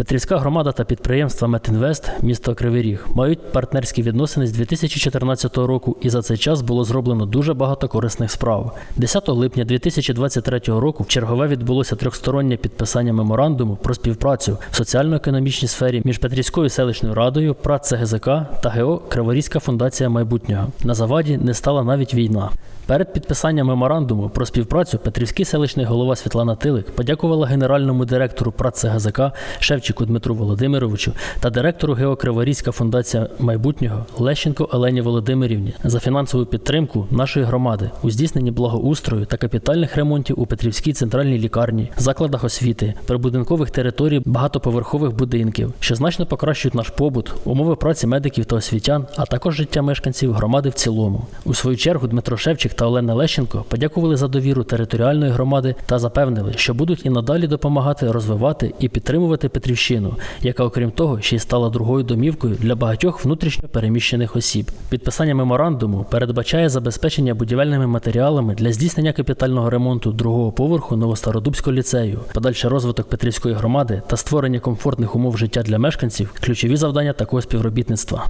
Петрівська громада та підприємства Метінвест, місто Кривий Ріг, мають партнерські відносини з 2014 року, і за цей час було зроблено дуже багато корисних справ. 10 липня 2023 року в чергове відбулося трьохстороннє підписання меморандуму про співпрацю в соціально-економічній сфері між Петрівською селищною радою, ПРАТ ЦГЗК та ГО Криворізька фундація майбутнього. На заваді не стала навіть війна. Перед підписанням меморандуму про співпрацю Петрівський селищний голова Світлана Тилик подякувала генеральному директору ПРАТ ЦГЗК Шевчику Дмитру Володимировичу та директору ГЕО Криворізька фундація майбутнього Лещенко Олені Володимирівні за фінансову підтримку нашої громади у здійсненні благоустрою та капітальних ремонтів у Петрівській центральній лікарні, закладах освіти, прибудинкових територій багатоповерхових будинків, що значно покращують наш побут, умови праці медиків та освітян, а також життя мешканців громади в цілому. У свою чергу Дмитро Шевчик та Олена Лещенко подякували за довіру територіальної громади та запевнили, що будуть і надалі допомагати розвивати і підтримувати Петрівщину, яка, окрім того, ще й стала другою домівкою для багатьох внутрішньо переміщених осіб. Підписання меморандуму передбачає забезпечення будівельними матеріалами для здійснення капітального ремонту другого поверху Новостародубського ліцею, подальший розвиток Петрівської громади та створення комфортних умов життя для мешканців ключові завдання такого співробітництва.